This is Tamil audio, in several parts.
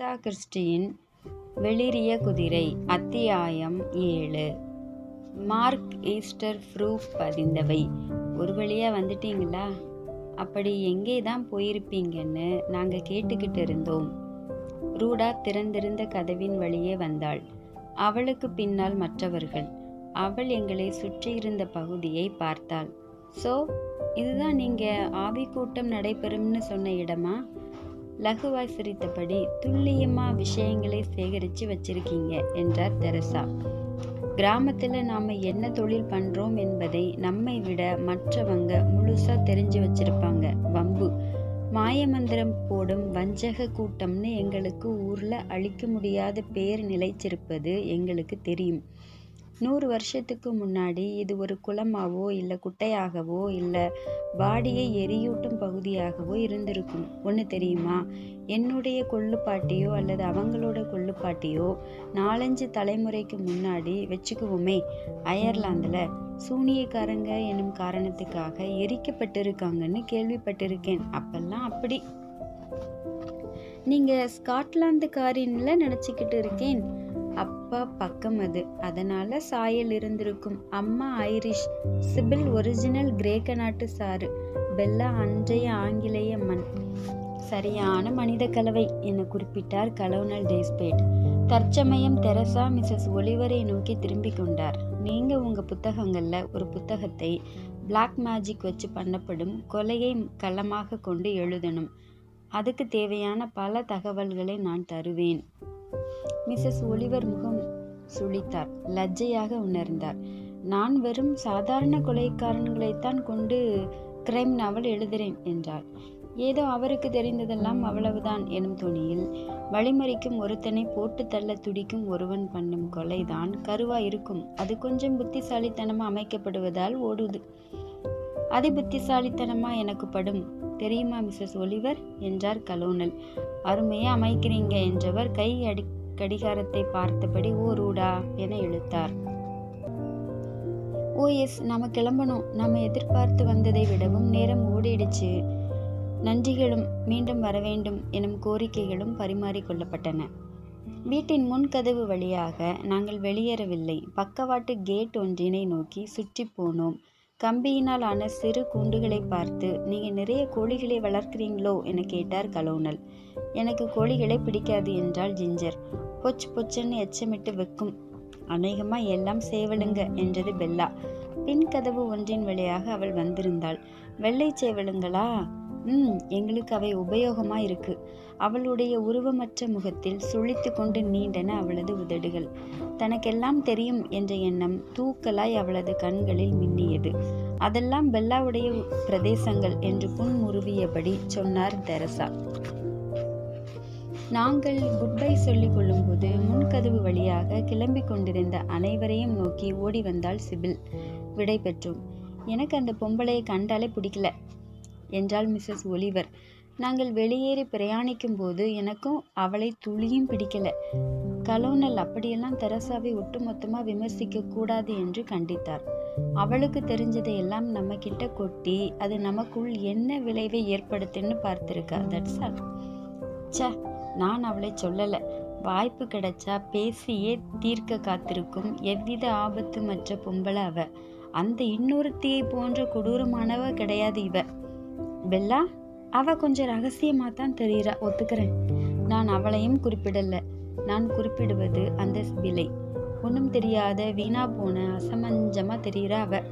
அகதா கிறிஸ்டியின் வெளிரிய குதிரை அத்தியாயம் ஏழு. மார்க் ஈஸ்டர் ப்ரூஃப் பதிந்தவை. ஒரு வழியாக வந்துட்டீங்களா? அப்படி எங்கே தான் போயிருப்பீங்கன்னு நாங்கள் கேட்டுக்கிட்டு இருந்தோம். ரூடா திறந்திருந்த கதவின் வழியே வந்தாள். அவளுக்கு பின்னால் மற்றவர்கள். அவள் எங்களை சுற்றியிருந்த பகுதியை பார்த்தாள். ஸோ இதுதான் நீங்கள் ஆவி கூட்டம் நடைபெறும்னு சொன்ன இடமா? லகுவாய் சிரித்தபடி துல்லியமாக விஷயங்களை சேகரித்து வச்சிருக்கீங்க என்றார் தெரசா. கிராமத்தில் நாம் என்ன தொழில் பண்ணுறோம் என்பதை நம்மை விட மற்றவங்க முழுசாக தெரிஞ்சு வச்சிருப்பாங்க. வம்பு. மாயமந்திரம் போடும் வஞ்சக கூட்டம்னு எங்களுக்கு ஊரில் அழிக்க முடியாத பேர் நிலைச்சிருப்பது எங்களுக்கு தெரியும். நூறு வருஷத்துக்கு முன்னாடி இது ஒரு குளமாவோ இல்லை குட்டையாகவோ இல்லை பாடியை எரியூட்டும் பகுதியாகவோ இருந்திருக்கும். ஒன்று தெரியுமா? என்னுடைய கொள்ளுப்பாட்டியோ அல்லது அவங்களோட கொள்ளுப்பாட்டியோ நாலஞ்சு தலைமுறைக்கு முன்னாடி வச்சுக்குவோமே. அயர்லாந்தில் சூனியக்காரங்க என்னும் காரணத்துக்காக எரிக்கப்பட்டிருக்காங்கன்னு கேள்விப்பட்டிருக்கேன். அப்பெல்லாம் அப்படி. நீங்கள் ஸ்காட்லாந்துக்காரின்ல நினச்சிக்கிட்டு இருக்கேன். அப்பா பக்கம் அது. அதனால சாயல் இருந்திருக்கும். அம்மா ஐரிஷ் சிபில் ஒரிஜினல் கிரேக்க நாட்டு சாறு. பெல்லா அன்றைய ஆங்கிலேய மண். சரியான மனித கலவை என குறிப்பிட்டார் கலோனல் டேஸ்பேட். தற்சமயம் தெரசா மிஸ்ஸஸ் ஒலிவரை நோக்கி திரும்பிக் கொண்டார். நீங்க உங்க புத்தகங்கள்ல ஒரு புத்தகத்தை பிளாக் மேஜிக் வச்சு பண்ணப்படும் கொலையை களமாக கொண்டு எழுதணும். அதுக்கு தேவையான பல தகவல்களை நான் தருவேன். மிஸ்ஸஸ் ஒலிவர் முகம் சுழித்தார். லஜ்ஜையாக உணர்ந்தார். நான் வெறும் சாதாரண கொலைக்காரன்களைத்தான் கொண்டு கிரைம் நாவல் எழுதுகிறேன் என்றார் ஏதோ அவருக்கு தெரிந்ததெல்லாம் அவ்வளவுதான் எனும் துணியில் வழிமறிக்கும் ஒருத்தனை போட்டு தள்ள துடிக்கும் ஒருவன் பண்ணும் கொலைதான் கருவா இருக்கும் அது கொஞ்சம் புத்திசாலித்தனமா அமைக்கப்படுவதால் ஓடுது. அதிபுத்திசாலித்தனமா எனக்கு படும். தெரியுமா மிஸ்ஸஸ் ஒலிவர்? என்றார் கலோனல். அருமையாக அமைக்கிறீங்க என்றவர் கை அடி கடிகாரத்தை பார்த்தபடி ஓ ரூடா என இழுத்தார் ஓ எஸ் நாம கிளம்பணும். நாம எதிர்பார்த்து வந்ததை விடவும் நேரம் ஓடிடுச்சு. நன்றிகளும் மீண்டும் வர வேண்டும் எனும் கோரிக்கைகளும் பரிமாறிக்கொள்ளப்பட்டன வீட்டின் முன்கதவு வழியாக நாங்கள் வெளியேறவில்லை. பக்கவாட்டு கேட் ஒன்றினை நோக்கி சுற்றி போனோம். கம்பியினால் ஆன சிறு கூண்டுகளை பார்த்து நீங்கள் நிறைய கோழிகளை வளர்க்கிறீங்களோ? என கேட்டார் கலோனல். எனக்கு கோழிகளை பிடிக்காது என்றாள் ஜிஞ்சர். பொச் பொச்சுன்னு எச்சமிட்டு வைக்கும். அநேகமாக எல்லாம் சேவலுங்க என்றது பெல்லா. பின் கதவு ஒன்றின் வழியாக அவள் வந்திருந்தாள். வெள்ளை சேவலுங்களா? ம் எங்களுக்கு அவை உபயோகமா இருக்கு. அவளுடைய உருவமற்ற முகத்தில் சுழித்து கொண்டு நீண்டன அவளது உதடுகள். தனக்கெல்லாம் தெரியும் என்ற எண்ணம் தூக்கலாய் அவளது கண்களில் மின்னியது. அதெல்லாம் பெல்லாவுடைய பிரதேசங்கள் என்று புன்முருவியபடி சொன்னார் தெரசா. நாங்கள் குட்பை சொல்லிக் கொள்ளும்போது முன்கதவு வழியாக கிளம்பி கொண்டிருந்த அனைவரையும் நோக்கி ஓடி வந்தாள் சிபில். விடை பெற்றோம். எனக்கு அந்த பொம்பளையை கண்டாலே பிடிக்கல. என்றாள் மிஸ்ஸஸ் ஒலிவர். நாங்கள் வெளியேறி பிரயாணிக்கும் போது எனக்கும் அவளை துளியும் பிடிக்கல. கலோனல் அப்படியெல்லாம் தெரசாவை ஒட்டுமொத்தமாக விமர்சிக்க கூடாது என்று கண்டித்தார். அவளுக்கு தெரிஞ்சதை எல்லாம் நம்ம கிட்ட கொட்டி அது நமக்குள் என்ன விளைவை ஏற்படுத்துன்னு பார்த்திருக்கா? தட்ஸ் ஆல் ச நான் அவளை சொல்லலை. வாய்ப்பு கிடைச்சா பேசியே தீர்க்க காத்திருக்கும் எவ்வித ஆபத்துமற்ற பொம்பளை அவ. அந்த இன்னொருத்தியை போன்ற கொடூரமானவ கிடையாது இவ. பெல்லா அவ கொஞ்சம் ரகசியமாக தான் தெரியுறா ஒத்துக்கிறேன். நான் அவளையும் குறிப்பிடல. நான் குறிப்பிடுவது அந்த விலை. ஒன்றும் தெரியாத வீணா போன அசமஞ்சமாக தெரியுறா அவ.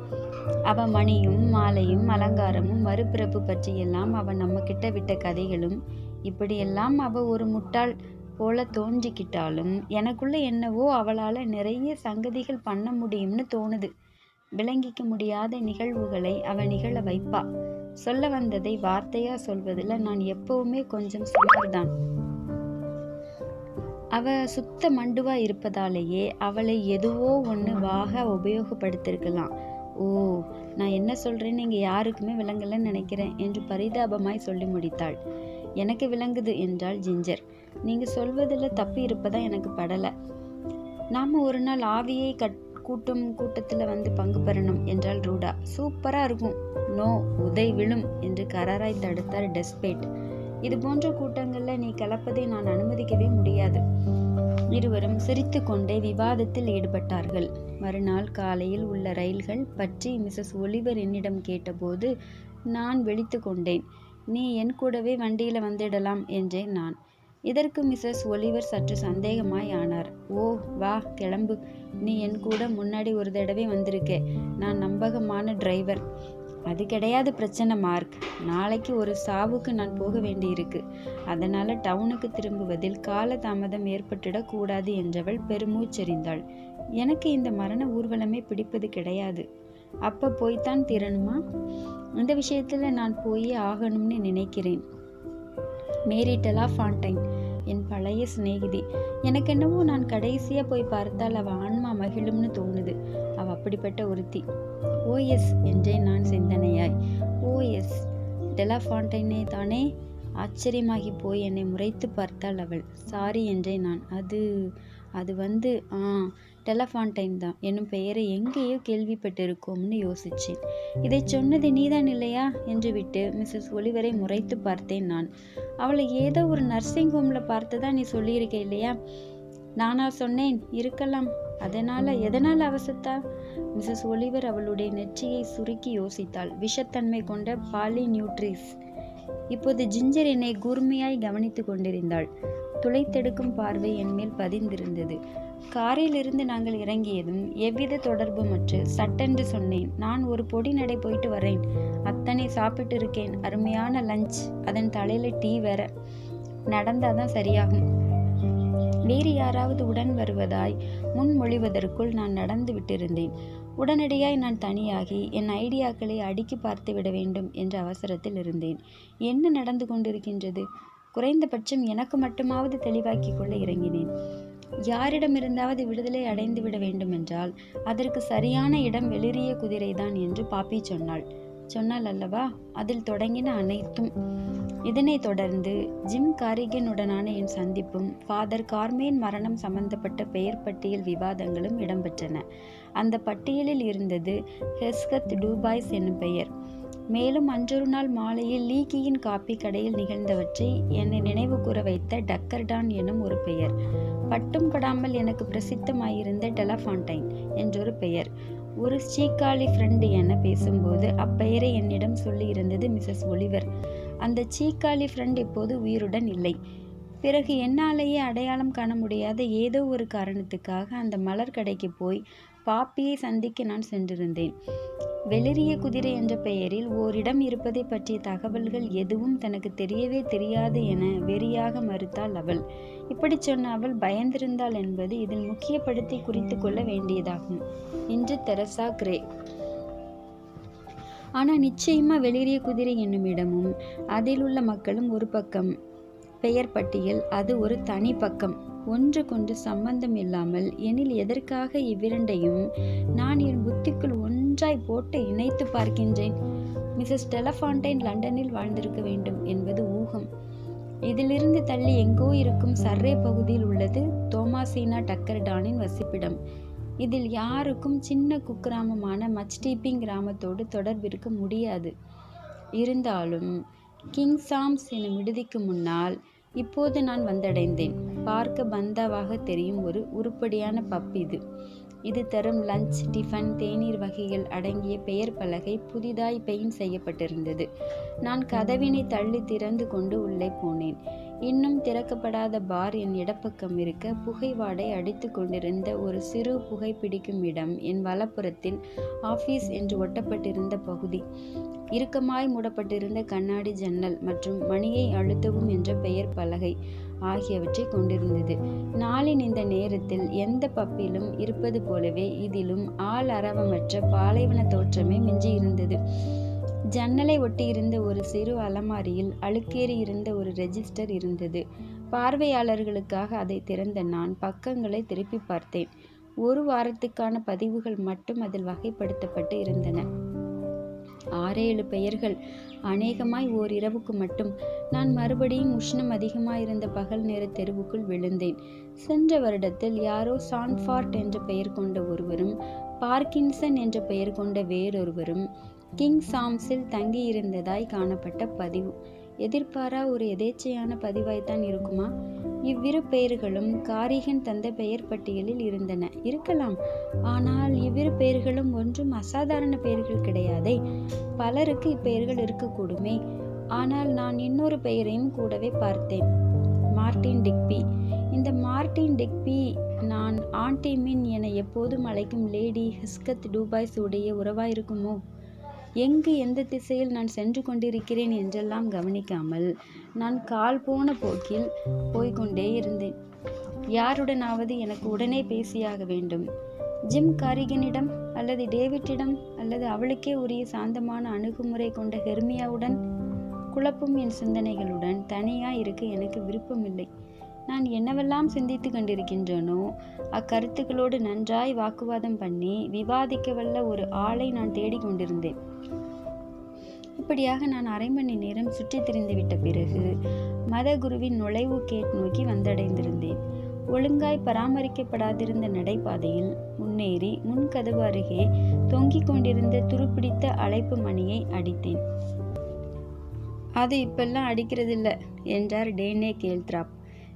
அவ மணியும் மாலையும் அலங்காரமும் மறுபிறப்பு பற்றியெல்லாம் அவ நம்ம கிட்ட விட்ட கதைகளும் இப்படியெல்லாம் அவ ஒரு முட்டாள் போல தோன்றிக்கிட்டாலும் எனக்குள்ள என்னவோ அவளால் நிறைய சங்கதிகள் பண்ண முடியும்னு தோணுது. விளங்கிக்க முடியாத நிகழ்வுகளை அவ நிகழ வைப்பா. சொல்ல வந்ததை வார்த்தையா சொல்வதில் நான் எப்பவுமே கொஞ்சம் சுமார்தான். அவ சுத்த மண்டுவா இருப்பதாலேயே அவளை எதுவோ ஒன்று வாக உபயோகப்படுத்திருக்கலாம். ஓ நான் என்ன சொல்றேன்னு இங்கே யாருக்குமே விளங்கலன்னு நினைக்கிறேன் என்று பரிதாபமாய் சொல்லி முடித்தாள். எனக்கு விளங்குது என்றாள் ஜிஞ்சர். நீங்க சொல்வதில் தப்பு இருப்பதா எனக்கு படலை. நாம ஒரு நாள் ஆவியை கட் கூட்டும் கூட்டத்தில் வந்து பங்கு பெறணும் என்றால் ரூடா. சூப்பராக இருக்கும். நோ உதை விழும் என்று கராராய் தடுத்தார் டெஸ்பேட். இது போன்ற கூட்டங்களில் நீ கலப்பதை நான் அனுமதிக்கவே முடியாது. இருவரும் சிரித்துக்கொண்டே விவாதத்தில் ஈடுபட்டார்கள். மறுநாள் காலையில் உள்ள ரயில்கள் பற்றி மிஸ்ஸஸ் ஒலிவர் என்னிடம் கேட்டபோது நான் விழித்து கொண்டேன். நீ என் கூடவே வண்டியில் வந்திடலாம் என்றேன் நான். இதற்கு மிஸ்ஸஸ் ஒலிவர் சற்று சந்தேகமாய் ஆனார் ஓ வா கிளம்பு. நீ என் கூட முன்னாடி ஒரு தடவை வந்திருக்கே. நான் நம்பகமான டிரைவர். அது கிடையாது பிரச்சனை மார்க். நாளைக்கு ஒரு சாவுக்கு நான் போக வேண்டியிருக்கு. அதனால டவுனுக்கு திரும்புவதில் கால தாமதம் ஏற்பட்டுடக் கூடாது என்றவள் பெருமூச்செறிந்தாள். எனக்கு இந்த மரண ஊர்வலமே பிடிப்பது கிடையாது. அப்ப போய்த்தான் தீரணுமா? இந்த விஷயத்துல நான் போயே ஆகணும்னு நினைக்கிறேன். மேரி டெலா ஃபாண்டைன் என் பழைய சிநேகிதி. எனக்கு என்னவோ நான் கடைசியா போய் பார்த்தால் அவள் ஆன்மா மகிழும்னு தோணுது. அவள் அப்படிப்பட்ட ஒருத்தி. ஓ எஸ் என்றேன் நான் சிந்தனையாய். ஓ எஸ் டெலா ஃபாண்டைனே தானே? ஆச்சரியமாகி போய் என்னை முறைத்து பார்த்தாள் அவள். சாரி என்றேன் நான். அது அது வந்து ஆ டெலஃபாண்டைன் தான். என்னும் பெயரை எங்கேயோ கேள்விப்பட்டிருக்கோம்னு யோசிச்சேன். இதை சொன்னது நீதான் இல்லையா? என்று விட்டு மிஸ்ஸஸ் ஒலிவரை முறைத்து பார்த்தேன் நான். அவளை ஏதோ ஒரு நர்சிங் ஹோம்ல பார்த்ததா நீ சொல்லியிருக்க இல்லையா? நானா சொன்னேன் இருக்கலாம். அதனால் எதனால் அவசத்தா? மிஸ்ஸஸ் ஒலிவர் அவளுடைய நெற்றியை சுருக்கி யோசித்தாள். விஷத்தன்மை கொண்ட பாலி நியூட்ரிஸ் இப்போது ஜிஞ்சர் என்னை கூர்மையாய் கவனித்துக் கொண்டிருந்தாள். துளைத்தெடுக்கும் பார்வை என் மேல் பதிந்திருந்தது. காரிலிருந்து நாங்கள் இறங்கியதும் எவ்வித தொடர்புமற்று சட்டென்று சொன்னேன். நான் ஒரு பொடி நடை போயிட்டு வரேன். அத்தனை சாப்பிட்டு இருக்கேன் அருமையான லஞ்ச் அதன் தலையில டீ வேற. நடந்தாதான் சரியாகும். வேறு யாராவது உடன் வருவதாய் முன்மொழிவதற்குள் நான் நடந்து விட்டிருந்தேன். உடனடியாய் நான் தனியாகி என் ஐடியாக்களை அடுக்கி பார்த்து விட வேண்டும் என்ற அவசரத்தில் இருந்தேன். என்ன நடந்து கொண்டிருக்கின்றது? குறைந்தபட்சம் எனக்கு மட்டுமாவது தெளிவாக்கிக் கொள்ள இறங்கினேன். யாரிடமிருந்தாவது விடுதலை அடைந்து விட வேண்டுமென்றால் அதற்கு சரியான இடம் வெளிரிய குதிரைதான் என்று பாப்பி சொன்னாள். சொன்னால் அல்லவா? அதில் தொடங்கின அனைத்தும். இதனைத் தொடர்ந்து ஜிம் காரிகனுடனான என் சந்திப்பும் ஃபாதர் கார்மேன் மரணம் சம்பந்தப்பட்ட பெயர் பட்டியல் விவாதங்களும் இடம்பெற்றன. அந்த பட்டியலில் இருந்தது ஹெஸ்கத் டூபாய்ஸ் என்னும் பெயர். மேலும் அன்றொரு நாள் மாலையில் லீக்கியின் காப்பி கடையில் நிகழ்ந்தவற்றை என்னை நினைவு கூற வைத்த டக்கர்டான் எனும் ஒரு பெயர். பட்டும் படாமல் எனக்கு பிரசித்தமாயிருந்த டெலஃபாண்டைன் என்றொரு பெயர். ஒரு சீக்காளி ஃப்ரெண்டு என பேசும்போது அப்பெயரை என்னிடம் சொல்லியிருந்தது மிஸ்ஸஸ் ஒலிவர். அந்த சீக்காளி ஃப்ரெண்ட் இப்போது உயிருடன் இல்லை. பிறகு என்னாலேயே அடையாளம் காண முடியாத ஏதோ ஒரு காரணத்துக்காக அந்த மலர் கடைக்கு போய் பாப்பியை சந்திக்க நான் சென்றிருந்தேன். வெளிரிய குதிரை என்ற பெயரில் ஓரிடம் இருப்பதை பற்றிய தகவல்கள் எதுவும் தனக்கு தெரியவே தெரியாது என வெறியாக மறுத்தாள் அவள். இப்படி சொன்ன அவள் பயந்திருந்தாள் என்பது இதில் முக்கியப்படுத்தி குறித்து கொள்ள வேண்டியதாகும். என்று தெரசா கிரே. ஆனா நிச்சயமா வெளிரிய குதிரை என்னும் இடமும் அதில் உள்ள மக்களும் ஒரு பக்கம். பெயர் பட்டியல் அது ஒரு தனி பக்கம். ஒன்றுக்கொன்று சம்பந்தம் இல்லாமல் எனில் எதற்காக இவ்விரண்டையும் நான் என் புத்திக்குள் ஒன்றாய் போட்டு இணைத்து பார்க்கின்றேன்? மிஸ்ஸஸ் டெலஃபாண்டைன் லண்டனில் வாழ்ந்திருக்க வேண்டும் என்பது ஊகம். இதிலிருந்து தள்ளி எங்கோ இருக்கும் சர்ரே பகுதியில் உள்ளது தோமாசீனா டக்கர்டானின் வசிப்பிடம். இதில் யாருக்கும் சின்ன குக்கிராமமான மச்டீப்பிங் கிராமத்தோடு தொடர்பிருக்க முடியாது. இருந்தாலும் கிங் சாம்ஸ் எனும் விடுதிக்கு முன்னால் இப்போது நான் வந்தடைந்தேன். பார்க்க பந்தாவாக தெரியும் ஒரு உருப்படியான பப் இது. இது தரும் லஞ்ச் டிஃபன் தேநீர் வகைகள் அடங்கிய பெயர் பலகை புதிதாய் பெயிண்ட் செய்யப்பட்டிருந்தது. நான் கதவினை தள்ளி திறந்து கொண்டு உள்ளே போனேன். இன்னும் திறக்கப்படாத பார் என் இடப்பக்கம் இருக்க புகைவாடை அடித்து கொண்டிருந்த ஒரு சிறு புகைப்பிடிக்கும் இடம் என் வலப்புறத்தில் ஆஃபீஸ் என்று ஒட்டப்பட்டிருந்த பகுதி. இறுக்கமாய் மூடப்பட்டிருந்த கண்ணாடி ஜன்னல் மற்றும் மணியை அழுத்தவும் என்ற பெயர் பலகை. ஆகியவற்றை கொண்டிருந்தது. நாளின் இந்த நேரத்தில் எந்த பப்பிலும் இருப்பது போலவே இதிலும் ஆள் அரவமற்ற பாலைவன தோற்றமே மிஞ்சியிருந்தது. ஜன்னலை ஒட்டியிருந்த ஒரு சிறு அலமாரியில் அழுக்கேறி இருந்த ஒரு ரெஜிஸ்டர் இருந்தது. பார்வையாளர்களுக்காக அதை திறந்த நான் பக்கங்களை திருப்பி பார்த்தேன். ஒரு வாரத்துக்கான பதிவுகள் மட்டும் அதில் வகைப்படுத்தப்பட்டு இருந்தன. ஆறேழு பெயர்கள். அநேகமாய் ஓர் இரவுக்கு மட்டும். நான் மறுபடியும் உஷ்ணம் அதிகமாயிருந்த பகல் நேர தெருவுக்குள் விழுந்தேன். சென்ற வருடத்தில் யாரோ சான்ஃபார்ட் என்ற பெயர் கொண்ட ஒருவரும் பார்க்கின்சன் என்ற பெயர் கொண்ட வேறொருவரும் கிங் சாம்ஸில் தங்கியிருந்ததாய் காணப்பட்ட பதிவு. எதிர்பாரா ஒரு எதேச்சையான பதிவாய்த்தான் இருக்குமா? இவ்விரு பெயர்களும் காரிகன் தந்த பெயர் பட்டியலில் இருந்தன. இருக்கலாம். ஆனால் இவ்விரு பெயர்களும் ஒன்றும் அசாதாரண பெயர்கள் கிடையாதே. பலருக்கு இப்பெயர்கள் இருக்கக்கூடுமே. ஆனால் நான் இன்னொரு பெயரையும் கூடவே பார்த்தேன். Martin Digby. இந்த மார்டின் டிக்பி நான் ஆண்டி மின் என எப்போதும் அழைக்கும் லேடி ஹிஸ்கத் டூபாய்ஸ் உடைய உறவாயிருக்குமோ? எங்கு எந்த திசையில் நான் சென்று கொண்டிருக்கிறேன் என்றெல்லாம் கவனிக்காமல் நான் கால் போன போக்கில் போய்கொண்டே இருந்தேன். யாருடனாவது எனக்கு உடனே பேசியாக வேண்டும். ஜிம் காரிகனிடம் அல்லது டேவிட்டிடம் அல்லது அவளுக்கே உரிய சாந்தமான அணுகுமுறை கொண்ட ஹெர்மியாவுடன் குழப்பும் என் சிந்தனைகளுடன் தனியாக இருக்க எனக்கு விருப்பமில்லை. நான் என்னவெல்லாம் சிந்தித்து கொண்டிருக்கின்றேனோ அக்கருத்துக்களோடு நன்றாய் வாக்குவாதம் பண்ணி விவாதிக்கவல்ல ஒரு ஆளை நான் தேடிக்கொண்டிருந்தேன். இப்படியாக நான் அரை மணி நேரம் சுற்றித் திரிந்துவிட்ட பிறகு மதகுருவின் நுழைவு கேட் நோக்கி வந்தடைந்திருந்தேன். ஒழுங்காய் பராமரிக்கப்படாதிருந்த நடைபாதையில் முன்னேறி முன்கதவு அருகே தொங்கிக் கொண்டிருந்த துருப்பிடித்த அழைப்பு மணியை அடித்தேன். அது இப்பெல்லாம் அடிக்கிறதில்ல என்றார் டேனே கேல்த்ராப்.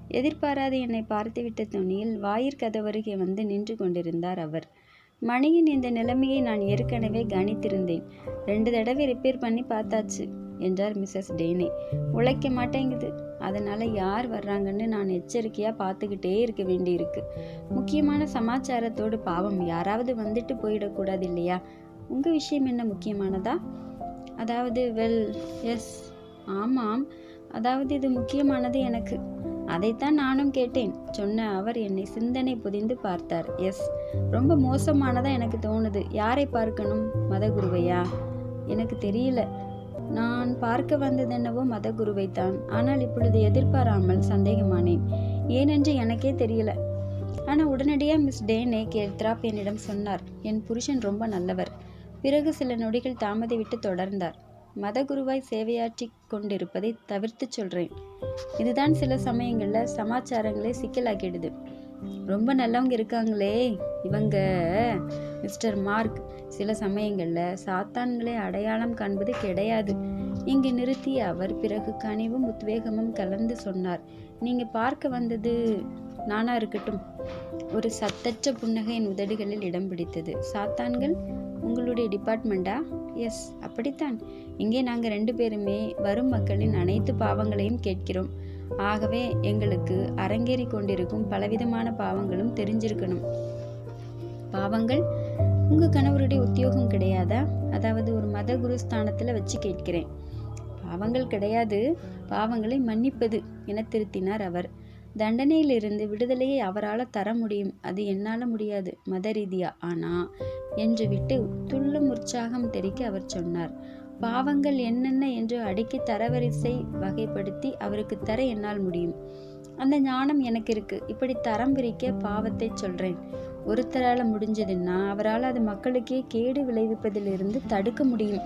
எதிர்பாராது என்னை பார்த்துவிட்ட துணியில் வாயிற்கதவருகே வந்து நின்று கொண்டிருந்தார் அவர். மணியின் இந்த நிலைமையை நான் ஏற்கனவே கணித்திருந்தேன். ரெண்டு தடவை ரிப்பேர் பண்ணி பார்த்தாச்சு என்றார் மிஸ்ஸஸ் டேனே. உழைக்க மாட்டேங்குது. அதனால் யார் வர்றாங்கன்னு நான் எச்சரிக்கையாக பார்த்துக்கிட்டே இருக்க வேண்டியிருக்கு. முக்கியமான சமாச்சாரத்தோடு பாவம் யாராவது வந்துட்டு போயிடக்கூடாது இல்லையா? உங்கள் விஷயம் என்ன முக்கியமானதா? அதாவது வெல் எஸ் ஆமாம். அதாவது இது முக்கியமானது எனக்கு. அதைத்தான் நானும் கேட்டேன். சொன்ன அவர் என்னை சிந்தனை புதிந்து பார்த்தார். எஸ். ரொம்ப மோசமானதா எனக்கு தோணுது. யாரை பார்க்கணும்? மதகுருவையா? எனக்கு தெரியல. நான் பார்க்க வந்ததென்னவோ மதகுருவைத்தான். ஆனால் இப்பொழுது எதிர்பாராமல் சந்தேகமானேன். ஏனென்று எனக்கே தெரியல. ஆனால் உடனடியாக மிஸ் டேனே கேத்ராப் என்னிடம் சொன்னார். என் புருஷன் ரொம்ப நல்லவர். பிறகு சில நொடிகள் தாமதிவிட்டு தொடர்ந்தார். மதகுருவாய் சேவையாற்றி கொண்டிருப்பதை தவிர்த்து சொல்கிறேன் இதுதான் சில சமயங்களில் சமாச்சாரங்களே சிக்கலாக்கிடுது. ரொம்ப நல்லவங்க இருக்காங்களே இவங்க. மிஸ்டர் மார்க் சில சமயங்களில் சாத்தான்களை அடையாளம் காண்பது கிடையாது. இங்கு நிறுத்தி அவர் பிறகு கனிவும் உத்வேகமும் கலந்து சொன்னார். நீங்கள் பார்க்க வந்தது நானா இருக்கட்டும். ஒரு சத்தற்ற புன்னகையின் உதடுகளில் இடம் பிடித்தது. சாத்தான்கள் உங்களுடைய டிபார்ட்மெண்ட்டா எஸ் அப்படித்தான். இங்கே நாங்கள் ரெண்டு பேருமே வரும் மக்களின் அனைத்து பாவங்களையும் கேட்கிறோம். ஆகவே எங்களுக்கு அரங்கேறி கொண்டிருக்கும் பலவிதமான பாவங்களும் தெரிஞ்சிருக்கணும். பாவங்கள்? உங்கள் கணவருடைய உத்தியோகம் கிடையாதா? அதாவது ஒரு மத குருஸ்தானத்தில் வச்சு கேட்கிறேன். பாவங்கள் கிடையாது. பாவங்களை மன்னிப்பது என திருத்தினார் அவர். தண்டனையிலிருந்து விடுதலையை அவரால் தர முடியும். அது என்னால் முடியாது மத ரீதியா ஆனா? என்று விட்டு துள்ளும் உற்சாகம் தெரிக்க அவர் சொன்னார். பாவங்கள் என்னென்ன என்று அடுக்கி தரவரிசை வகைப்படுத்தி அவருக்கு தர என்னால் முடியும். அந்த ஞானம் எனக்கு இருக்கு. இப்படி தரம் பிரிக்க பாவத்தை சொல்றேன். ஒருத்தரால முடிஞ்சதுன்னா அவரால் அது மக்களுக்கே கேடு விளைவிப்பதிலிருந்து தடுக்க முடியும்.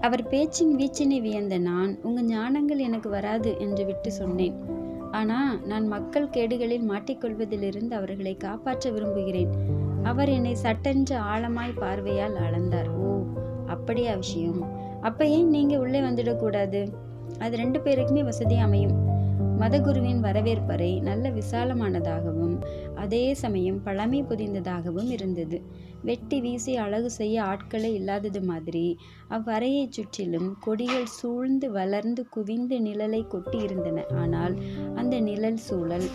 அவர் பேச்சின் வீச்சினை வியந்த நான் உங்க ஞானங்கள் எனக்கு வராது என்று விட்டு சொன்னேன். ஆனா நான் மக்கள் கேடுகளில் மாட்டிக்கொள்வதிலிருந்து அவர்களை காப்பாற்ற விரும்புகிறேன். அவர் என்னை சட்டென்று ஆழமாய் பார்வையால் அளந்தார். ஓ அப்படியா விஷயம். அப்ப ஏன் நீங்க உள்ளே வந்துடக்கூடாது? அது ரெண்டு பேருக்குமே வசதி அமையும். மதகுருவின் வரவேற்பறை நல்ல விசாலமானதாகவும் அதே சமயம் பழமை புதிந்ததாகவும் இருந்தது. வெட்டி வீசி அழகு செய்ய ஆட்களே இல்லாதது மாதிரி அவ்வறையைச் சுற்றிலும் கொடிகள் சூழ்ந்து வளர்ந்து குவிந்து நிழலை கொட்டி இருந்தன ஆனால் அந்த நிழல் சூழல்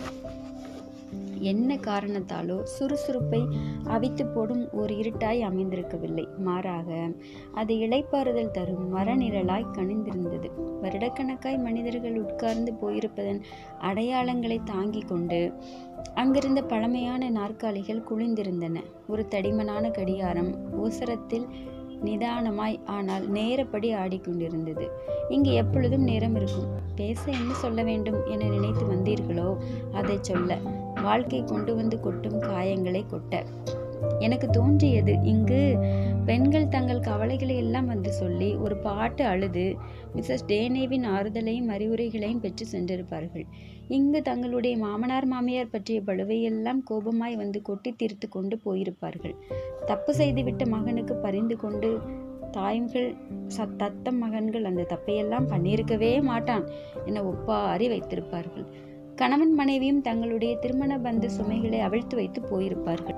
என்ன காரணத்தாலோ சுறுசுறுப்பை அவித்து போடும் ஒரு இருட்டாய் அமைந்திருக்கவில்லை. மாறாக அது இளைப்பாறுதல் தரும் மரநிழலாய் கணிந்திருந்தது வருடக்கணக்காய் மனிதர்கள் உட்கார்ந்து போயிருப்பதன் அடையாளங்களை தாங்கிக் கொண்டு அங்கிருந்த பழமையான நாற்காலிகள் குளிந்திருந்தன. ஒரு தடிமனான கடிகாரம் ஓசரத்தில் நிதானமாய் ஆனால் நேரப்படி ஆடிக்கொண்டிருந்தது. இங்கு எப்பொழுதும் நேரம் இருக்கும். பேச என்ன சொல்ல வேண்டும் என நினைத்து வந்தீர்களோ? அதை சொல்ல வாழ்க்கை கொண்டு வந்து கொட்டும் காயங்களை கொட்ட. எனக்கு தோன்றியது இங்கு பெண்கள் தங்கள் கவலைகளை எல்லாம் வந்து சொல்லி ஒரு பாட்டு அழுது மிஸ்ஸஸ் டேனேவின் ஆறுதலையும் அறிவுரைகளையும் பெற்று சென்றிருப்பார்கள். இங்கு தங்களுடைய மாமனார் மாமியார் பற்றிய பழுவையெல்லாம் கோபமாய் வந்து கொட்டி தீர்த்து கொண்டு போயிருப்பார்கள். தப்பு செய்துவிட்ட மகனுக்கு பரிந்து கொண்டு தாய்கள் ச தத்தம் மகன்கள் அந்த தப்பையெல்லாம் பண்ணியிருக்கவே மாட்டான் என ஒப்பாரி வைத்திருப்பார்கள். கணவன் மனைவியும் தங்களுடைய திருமண பந்து சுமைகளை அவிழ்த்து வைத்து போயிருப்பார்கள்.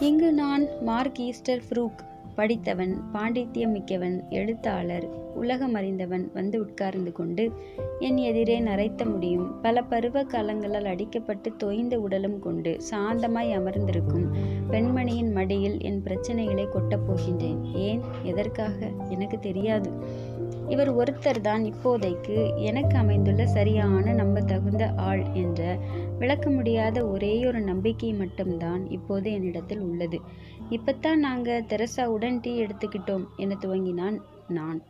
இங்கு நான் மார்க் ஈஸ்டர் ஃப்ரூக் படித்தவன் பாண்டித்யம் மிக்கவன் எழுத்தாளர் உலகம் அறிந்தவன் வந்து உட்கார்ந்து கொண்டு என் எதிரே நரைத்த முடியும். பல பருவ காலங்களால் அடிக்கப்பட்டு தொய்ந்த உடலும் கொண்டு சாந்தமாய் அமர்ந்திருக்கும் பெண்மணியின் மடியில் என் பிரச்சனைகளை கொட்டப் போகின்றேன். ஏன்? எதற்காக? எனக்கு தெரியாது. இவர் ஒருத்தர் தான் இப்போதைக்கு எனக்கு அமைந்துள்ள சரியான நம்ப தகுந்த ஆள் என்ற விளக்க முடியாத ஒரே ஒரு நம்பிக்கை மட்டும்தான் இப்போது என்னிடத்தில் உள்ளது. இப்பத்தான் நாங்கள் தெரசாவுடன் டீ எடுத்துக்கிட்டோம் என துவங்கினான் நான்.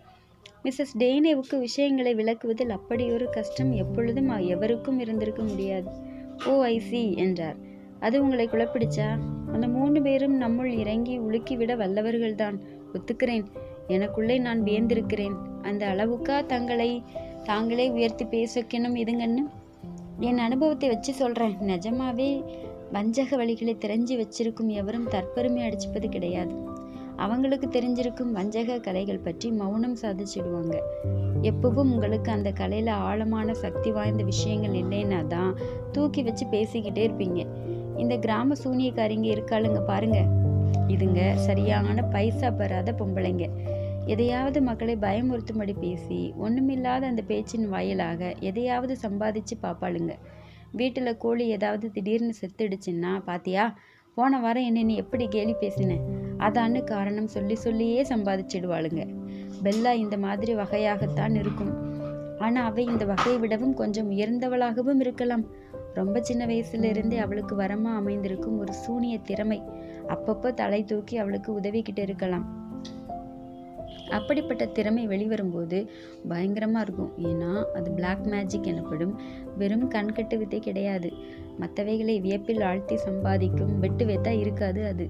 மிஸ்ஸஸ் டெய்னேவுக்கு விஷயங்களை விளக்குவதில் அப்படியொரு கஷ்டம் எப்பொழுதும் எவருக்கும் இருந்திருக்க முடியாது. ஓ ஐசி என்றார். அது உங்களை குழப்பிடிச்சா? அந்த மூணு பேரும் நம்முள் இறங்கி உலுக்கிவிட வல்லவர்கள்தான். ஒத்துக்கிறேன். எனக்குள்ளே நான் வியந்திருக்கிறேன். அந்த அளவுக்கா தங்களை தாங்களே உயர்த்தி பேசக்கணும் இதுங்கன்னு என் அனுபவத்தை வச்சு சொல்கிறேன் நிஜமாவே வஞ்சக வழிகளை தெரிஞ்சு வச்சிருக்கும் எவரும் தற்பெருமை அடிச்சுப்பது கிடையாது. அவங்களுக்கு தெரிஞ்சிருக்கும் வஞ்சக கலைகள் பற்றி மௌனம் சாதிச்சிடுவாங்க. எப்பவும் உங்களுக்கு அந்த கலையில் ஆழமான சக்தி வாய்ந்த விஷயங்கள் இல்லைன்னா தான் தூக்கி வச்சு பேசிக்கிட்டே இருப்பீங்க. இந்த கிராம சூனியக்காரிங்க இருக்காளுங்க பாருங்கள் இதுங்க சரியான பைசா பெறாத பொம்பளைங்க. எதையாவது மக்களை பயமுறுத்தும்படி பேசி ஒன்றுமில்லாத அந்த பேச்சின் வாயிலாக எதையாவது சம்பாதிச்சு பார்ப்பாளுங்க வீட்டில் கோழி ஏதாவது திடீர்னு செத்துடுச்சுன்னா பாத்தியா போன வாரம் என்ன நீ எப்படி கேலி பேசின? அதான்னு காரணம் சொல்லி சொல்லியே சம்பாதிச்சிடுவாளுங்க. பெல்லா இந்த மாதிரி வகையாகத்தான் இருக்கும். ஆனால் அவை இந்த வகையை விடவும் கொஞ்சம் உயர்ந்தவளாகவும் இருக்கலாம். ரொம்ப சின்ன வயசுல இருந்தே அவளுக்கு வரமா அமைந்திருக்கும் ஒரு சூனிய திறமை. அப்பப்போ தலை தூக்கி அவளுக்கு உதவிக்கிட்டு இருக்கலாம். அப்படிப்பட்ட திறமை வெளிவரும்போது பயங்கரமாக இருக்கும். ஏன்னா அது பிளாக் மேஜிக் எனப்படும். வெறும் கண்கட்டு வித்தை கிடையாது. மற்றவைகளை வியப்பில் ஆழ்த்தி சம்பாதிக்கும் வெட்டு வெத்தா இருக்காது அது.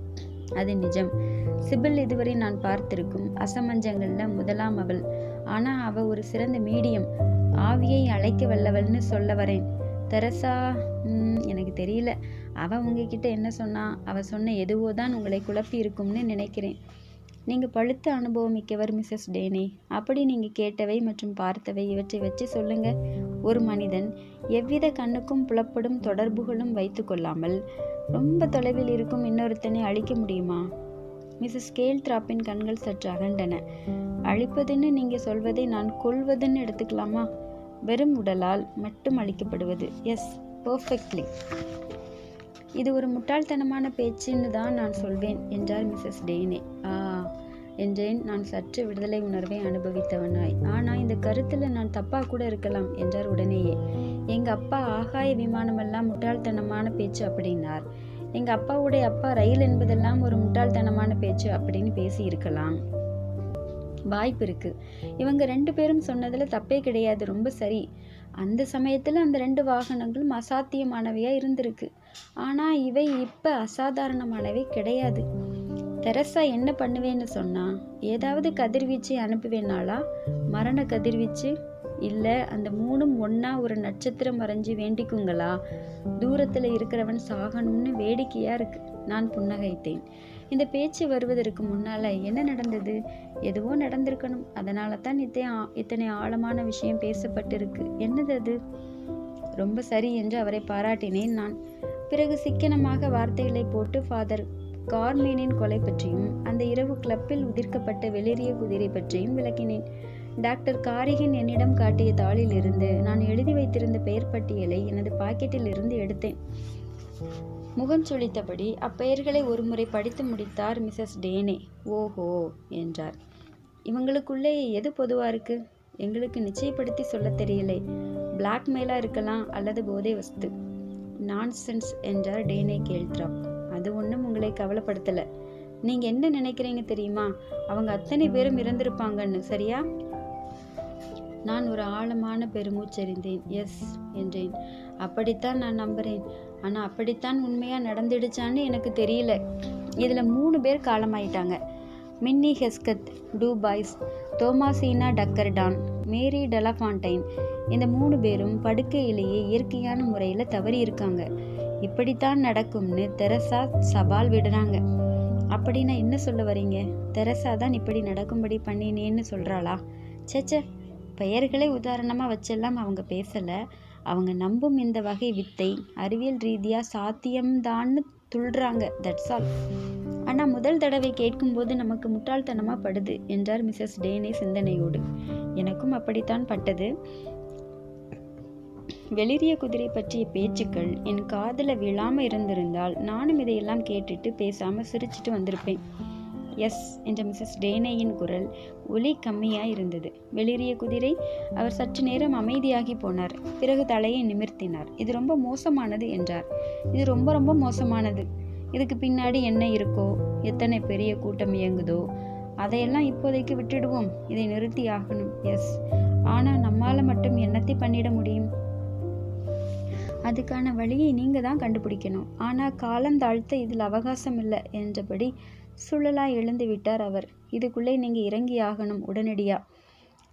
அது நிஜம். சிபில் இதுவரை நான் பார்த்திருக்கும் அசமஞ்சங்களில் முதலாம் அவள். ஆனால் அவள் ஒரு சிறந்த மீடியம். ஆவியை அழைக்க வல்லவள்னு சொல்ல வரேன். தெரசா? எனக்கு தெரியல. அவள் உங்ககிட்ட என்ன சொன்னா அவள் சொன்ன எதுவோ தான் உங்களை குழப்பி இருக்கும்னு நினைக்கிறேன். நீங்கள் பழுத்த அனுபவம் மிக்கவர் மிஸ்ஸஸ் டேனே. அப்படி நீங்கள் கேட்டவை மற்றும் பார்த்தவை இவற்றை வச்சு சொல்லுங்க. ஒரு மனிதன் எவ்வித கண்ணுக்கும் புலப்படும் தொடர்புகளும் வைத்து கொள்ளாமல் ரொம்ப தொலைவில் இருக்கும் இன்னொருத்தனை அழிக்க முடியுமா? மிஸ்ஸஸ் கேல் திராப்பின் கண்கள் சற்று அகண்டன. அழிப்பதுன்னு நீங்கள் சொல்வதை நான் கொள்வதுன்னு எடுத்துக்கலாமா? வெறும் உடலால் மட்டும் அழிக்கப்படுவது. எஸ் பர்ஃபெக்ட்லி இது ஒரு முட்டாள்தனமான பேச்சுன்னு தான் நான் சொல்வேன் என்றார் மிஸ்ஸஸ் டெய்னே ஆ என்றேன். நான் சற்று விடுதலை உணர்வை அனுபவித்தவனாய். ஆனால் இந்த கருத்தில் நான் தப்பாக கூட இருக்கலாம் என்றார் உடனேயே. எங்கள் அப்பா ஆகாய விமானமெல்லாம் முட்டாள்தனமான பேச்சு அப்படின்னார். எங்கள் அப்பாவுடைய அப்பா ரயில் என்பதெல்லாம் ஒரு முட்டாள்தனமான பேச்சு அப்படின்னு பேசி இருக்கலாம் வாய்ப்பு இருக்கு. இவங்க ரெண்டு பேரும் சொன்னதில் தப்பே கிடையாது ரொம்ப சரி. அந்த சமயத்தில் அந்த ரெண்டு வாகனங்களும் அசாத்தியமானவையாக இருந்திருக்கு. ஆனால் இவை இப்போ அசாதாரணமானவை கிடையாது. தெரசா என்ன பண்ணுவேன்னு சொன்னால் ஏதாவது கதிர்வீச்சு அனுப்புவேனாலா மரண கதிர்வீச்சு? இல்லை அந்த மூணும் ஒன்றா ஒரு நட்சத்திரம் வரைஞ்சி வேண்டிக்குங்களா? தூரத்தில் இருக்கிறவன் சாகணும்னு வேடிக்கையாக இருக்கு. நான் புன்னகைத்தேன். இந்த பேச்சு வருவதற்கு முன்னால் என்ன நடந்தது? எதுவோ நடந்திருக்கணும். அதனால தான் இத்தனை இத்தனை ஆழமான விஷயம் பேசப்பட்டிருக்கு. என்னது அது? ரொம்ப சரி என்று அவரை பாராட்டினேன் நான். பிறகு சிக்கனமாக வார்த்தைகளை போட்டு ஃபாதர் கார்மேனின் கொலை பற்றியும் அந்த இரவு கிளப்பில் உதிர்க்கப்பட்ட வெளிரிய குதிரை பற்றியும் விளக்கினேன். டாக்டர் காரிகன் என்னிடம் காட்டிய தாளில் இருந்து நான் எழுதி வைத்திருந்த பெயர் பட்டியலை எனது பாக்கெட்டில் இருந்து எடுத்தேன். முகம் சுழித்தபடி அப்பெயர்களை ஒருமுறை படித்து முடித்தார் மிஸ்ஸஸ் டேனே. ஓஹோ என்றார். இவங்களுக்குள்ளே எது பொதுவாக இருக்கு? எங்களுக்கு நிச்சயப்படுத்தி சொல்ல தெரியலை. பிளாக்மெயிலாக இருக்கலாம் அல்லது போதை வஸ்து. நான்சென்ஸ் என்றார் டேனே கேள்த்ராப் அது ஒன்றும் உங்களை கவலைப்படுத்தலை. நீங்கள் என்ன நினைக்கிறீங்க தெரியுமா? அவங்க அத்தனை பேரும் இறந்திருப்பாங்கன்னு சரியா? நான் ஒரு ஆழமான பெருமூச்செறிந்தேன். எஸ் என்றேன். அப்படித்தான் நான் நம்புகிறேன் ஆனால் அப்படித்தான் உண்மையாக நடந்துடுச்சான்னு எனக்கு தெரியல. இதில் மூணு பேர் காலமாயிட்டாங்க. மின்னி ஹெஸ்கத் டூபாய்ஸ் தோமாசீனா டக்கர்டான் மேரி டெலஃபாண்டைன் இந்த மூணு பேரும் படுக்கையிலேயே இயற்கையான முறையில் தவறி இருக்காங்க. இப்படித்தான் நடக்கும்னு தெரசா சவால் விடுறாங்க. அப்படின்னா என்ன சொல்ல வரீங்க? தெரசா தான் இப்படி நடக்கும்படி பண்ணினேன்னு சொல்கிறாளா சேச்சே பெயர்களை உதாரணமாக வச்செல்லாம் அவங்க பேசலை. அவங்க நம்பும் இந்த வகை வித்தை அறிவியல் ரீதியாக சாத்தியம்தான்னு துள்றாங்க. தட்ஸ் ஆல் ஆனால் முதல் தடவை கேட்கும்போது நமக்கு முட்டாள்தனமாக படுது என்றார் மிஸ்ஸஸ் டேனே சிந்தனையோடு. எனக்கும் அப்படித்தான் பட்டது. வெளிரிய குதிரை பற்றிய பேச்சுக்கள் என் காதில் விழாம இருந்திருந்தால் நானும் இதையெல்லாம் கேட்டுட்டு பேசாம சிரிச்சிட்டு வந்திருப்பேன். எஸ் என்ற மிஸ்ஸஸ் டேனேயின் குரல் ஒலி கம்மியா இருந்தது. வெளிரிய குதிரை அவர் சற்று நேரம் அமைதியாகி போனார். பிறகு தலையை நிமிர்த்தினார். இது ரொம்ப மோசமானது என்றார். இது ரொம்ப ரொம்ப மோசமானது. இதுக்கு பின்னாடி என்ன இருக்கோ எத்தனை பெரிய கூட்டம் இயங்குதோ அதையெல்லாம் இப்போதைக்கு விட்டுடுவோம். இதை நிறுத்தி ஆகணும். எஸ் ஆனால் நம்மால் மட்டும் என்னத்தை பண்ணிட முடியும்? அதுக்கான வழியை நீங்க தான் கண்டுபிடிக்கணும். ஆனால் காலம் தாழ்த்த இதில் அவகாசம் இல்லை என்றபடி சுழலா எழுந்து விட்டார் அவர். இதுக்குள்ளே நீங்க இறங்கி ஆகணும் உடனடியா.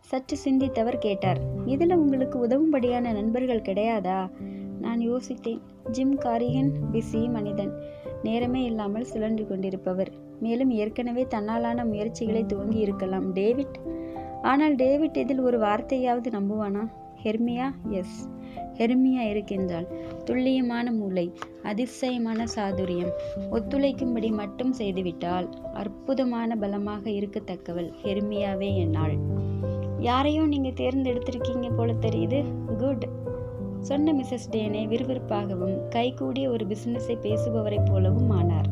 சற்று சிந்தித்தவர் கேட்டார். இதில் உங்களுக்கு உதவும்படியான நண்பர்கள் கிடையாதா? நான் யோசித்தேன். ஜிம் காரிகன் பிஸி மனிதன். நேரமே இல்லாமல் சுழன்று கொண்டிருப்பவர். மேலும் ஏற்கனவே தன்னாலான முயற்சிகளை துவங்கி இருக்கலாம். டேவிட்? ஆனால் டேவிட் இதில் ஒரு வார்த்தையாவது நம்புவானா? ஹெர்மியா? எஸ். ஹெர்மியா இருக்கின்றாள். துல்லியமான மூளை அதிசயமான சாதுரியம். ஒத்துழைக்கும்படி மட்டும் செய்துவிட்டால் அற்புதமான பலமாக இருக்கத்தக்கவள் ஹெர்மியாவே என்னாள். யாரையும் நீங்கள் தேர்ந்தெடுத்திருக்கீங்க போல தெரியுது. குட். சொன்ன மிஸ்ஸஸ் டேனே விறுவிறுப்பாகவும் கைகூடிய ஒரு பிசினஸை பேசுபவரைப் போலவும் ஆனார்.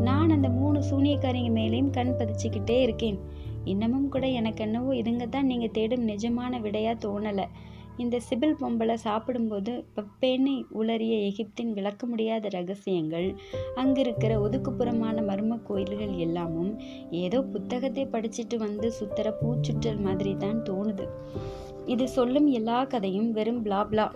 நான் அந்த மூணு சூனியக்காரிங்க மேலேயும் கண் பதிச்சுக்கிட்டே இருக்கேன். இன்னமும் கூட எனக்கு என்னவோ இதுங்க தான் நீங்கள் தேடும் நிஜமான விடையா தோணலை. இந்த சிபில் பொம்பளை சாப்பிடும்போது பப்பேன்னு உளறிய எகிப்தின் விளக்க முடியாத ரகசியங்கள் அங்கிருக்கிற ஒதுக்குப்புறமான மர்ம கோயில்கள் எல்லாமும் ஏதோ புத்தகத்தை படிச்சுட்டு வந்து சுத்தர பூச்சுற்றல் மாதிரி தான் தோணுது. இது சொல்லும் எல்லா கதையும் வெறும் பிளாப்லா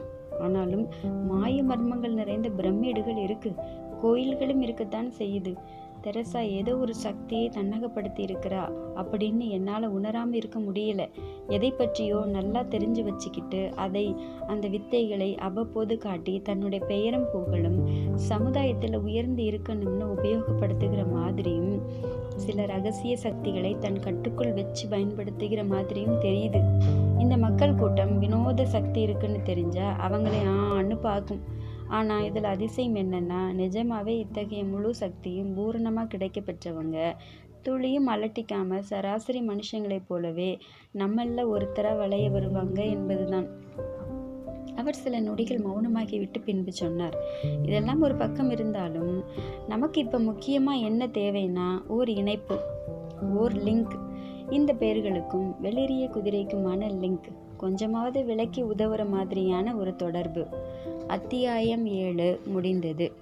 ஆனாலும் மாய மர்மங்கள் நிறைந்த பிரமிடுகள் இருக்கு. கோயில்களும் இருக்கத்தான் செய்யுது. தெரசா ஏதோ ஒரு சக்தியை தன்னகப்படுத்தி இருக்கிறா அப்படின்னு என்னால் உணராமல் இருக்க முடியல. எதை பற்றியோ நல்லா தெரிஞ்சு வச்சுக்கிட்டு அதை அந்த வித்தைகளை அவ்வப்போது காட்டி தன்னுடைய பெயரும் புகழும் சமுதாயத்தில் உயர்ந்து இருக்கணும்னு உபயோகப்படுத்துகிற மாதிரியும் சில ரகசிய சக்திகளை தன் கட்டுக்குள் வச்சு பயன்படுத்துகிற மாதிரியும் தெரியுது. இந்த மக்கள் கூட்டம் வினோத சக்தி இருக்குன்னு தெரிஞ்சால் அவங்களை ஆன்னு பார்க்கும். ஆனால் இதில் அதிசயம் என்னென்னா நிஜமாகவே இத்தகைய முழு சக்தியும் பூரணமாக கிடைக்க பெற்றவங்க. துளியும் அலட்டிக்காமல் சராசரி மனுஷங்களைப் போலவே நம்மள ஒருத்தராக வளைய வருவாங்க என்பதுதான். அவர் சில நொடிகள் மௌனமாகிவிட்டு பின்பு சொன்னார் இதெல்லாம் ஒரு பக்கம் இருந்தாலும் நமக்கு இப்போ முக்கியமாக என்ன தேவைன்னா ஓர் இணைப்பு ஓர் லிங்க். இந்த பெயர்களுக்கும் வெளிரிய குதிரைக்குமான லிங்க். கொஞ்சமாவது விலக்கி உதவுற மாதிரியான ஒரு தொடர்பு. அத்தியாயம் ஏழு முடிந்தது.